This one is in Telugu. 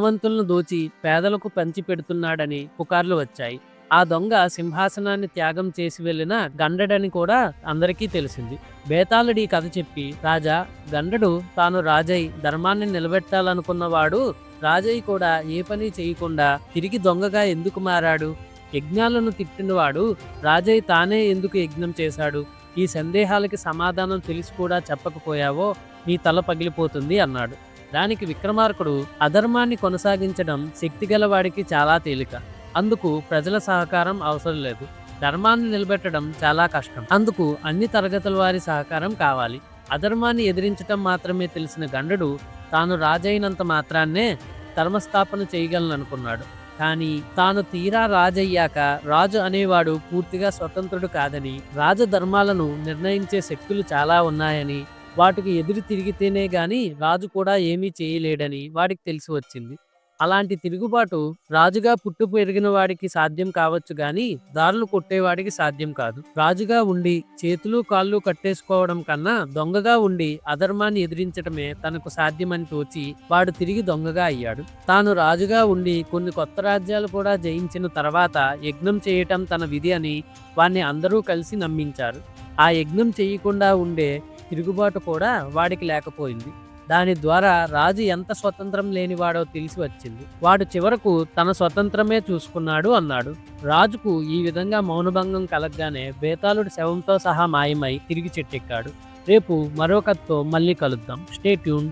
ధనవంతులను దోచి పేదలకు పంచి పెడుతున్నాడని పుకార్లు వచ్చాయి. ఆ దొంగ సింహాసనాన్ని త్యాగం చేసి వెళ్ళిన గండడని కూడా అందరికీ తెలిసింది. బేతాళుడి కథ చెప్పి రాజా గండడు తాను రాజై ధర్మాన్ని నిలబెట్టాలనుకున్నవాడు రాజయ్య కూడా ఏ పని చేయకుండా తిరిగి దొంగగా ఎందుకు మారాడు? యజ్ఞాలను తిట్టినవాడు రాజయ్య తానే ఎందుకు యజ్ఞం చేశాడు? ఈ సందేహాలకి సమాధానం తెలిసి కూడా చెప్పకపోయావో నీ తల పగిలిపోతుంది అన్నాడు. దానికి విక్రమార్కుడు అధర్మాన్ని కొనసాగించడం శక్తి గలవాడికి చాలా తేలిక. అందుకు ప్రజల సహకారం అవసరం లేదు. ధర్మాన్ని నిలబెట్టడం చాలా కష్టం. అందుకు అన్ని తరగతుల వారి సహకారం కావాలి. అధర్మాన్ని ఎదిరించటం మాత్రమే తెలిసిన గండుడు తాను రాజైనంత మాత్రాన్నే ధర్మస్థాపన చేయగలననుకున్నాడు. కానీ తాను తీరా రాజయ్యాక రాజు అనేవాడు పూర్తిగా స్వతంత్రుడు కాదని రాజధర్మాలను నిర్ణయించే శక్తులు చాలా ఉన్నాయని వాటికి ఎదురు తిరిగితేనే గాని రాజు కూడా ఏమీ చేయలేడని వాడికి తెలిసి వచ్చింది. అలాంటి తిరుగుబాటు రాజుగా పుట్టు పెరిగిన వాడికి సాధ్యం కావచ్చు గాని దారులు కొట్టేవాడికి సాధ్యం కాదు. రాజుగా ఉండి చేతులు కాళ్ళు కట్టేసుకోవడం కన్నా దొంగగా ఉండి అధర్మాన్ని ఎదిరించడమే తనకు సాధ్యమని తోచి వాడు తిరిగి దొంగగా అయ్యాడు. తాను రాజుగా ఉండి కొన్ని కొత్త రాజ్యాలు కూడా జయించిన తర్వాత యజ్ఞం చేయటం తన విధి అని వాణ్ణి అందరూ కలిసి నమ్మించారు. ఆ యజ్ఞం చేయకుండా ఉండే తిరుగుబాటు కూడా వాడికి లేకపోయింది. దాని ద్వారా రాజు ఎంత స్వతంత్రం లేనివాడో తెలిసి వచ్చింది. వాడు చివరకు తన స్వతంత్రమే చూసుకున్నాడు అన్నాడు. రాజుకు ఈ విధంగా మౌనభంగం కలగగానే బేతాళుడి శవంతో సహా మాయమై తిరిగి చెట్టెక్కాడు. రేపు మరో కథతో మళ్ళీ కలుద్దాం. Stay tune